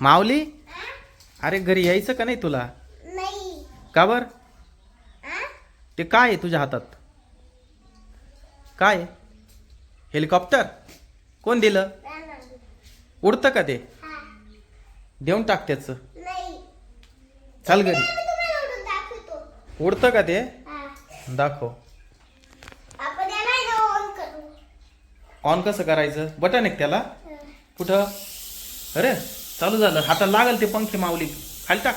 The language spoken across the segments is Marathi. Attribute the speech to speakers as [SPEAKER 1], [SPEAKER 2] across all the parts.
[SPEAKER 1] माऊली? अरे घरी यायचं का नाही तुला?
[SPEAKER 2] नाही.
[SPEAKER 1] का बर? ते काय आहे तुझ्या हातात? काय? आहे? हेलिकॉप्टर? कोण दिलं. उडतं का ते. देऊन टाक त्याचं.
[SPEAKER 2] नाही.
[SPEAKER 1] चाल घरी. उडतं का ते?
[SPEAKER 2] हा.
[SPEAKER 1] दाखव.
[SPEAKER 2] आहे ऑन करू.
[SPEAKER 1] ऑन कसं करायचं? बटन एक त्याला. कुठं? अरे चालू झालं. हाताला लागल ते पंखे माऊली. खाली टाक.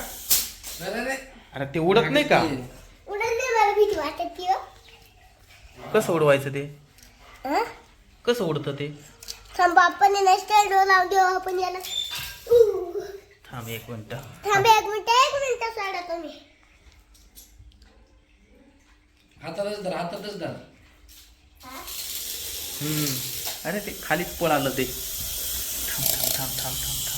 [SPEAKER 3] अरे
[SPEAKER 1] ते उडत नाही का?
[SPEAKER 2] उडत नाही मला भीती वाटत ती हो.
[SPEAKER 1] कसं उडवायचं ते?
[SPEAKER 2] हा?
[SPEAKER 1] कसं उडतं ते?
[SPEAKER 2] थांब आपण आहे ना स्टँड लावून देऊ आपण याला. उ.
[SPEAKER 1] थांब एक मिनिट.
[SPEAKER 2] थांब एक मिनिट एक मिनिट सोडा तुम्ही.
[SPEAKER 3] हातातच धर हातातच धर.
[SPEAKER 2] हा?
[SPEAKER 1] हम्म. अरे ते खालीच पळालं ते. थांब थांब थांब थांब थांब.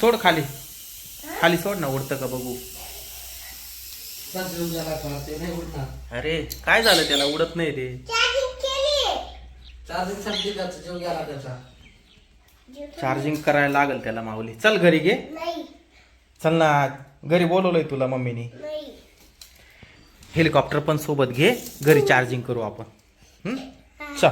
[SPEAKER 2] सोडा,
[SPEAKER 1] खाली. खाली सोड ना उडतं का बघू? अरे काय झालं त्याला? उडत नाही ते
[SPEAKER 2] चार्जिंग केली
[SPEAKER 3] चार्जिंग संपली त्याचा जीव गेला त्याचा.
[SPEAKER 1] चार्जिंग करायला लागल त्याला माऊली. चल घरी घे.
[SPEAKER 2] नाही.
[SPEAKER 1] चल ना घरी बोलवलंय तुला मम्मीनी.
[SPEAKER 2] नाही.
[SPEAKER 1] हेलिकॉप्टर पण सोबत घे. घरी चार्जिंग करू आपण? चल.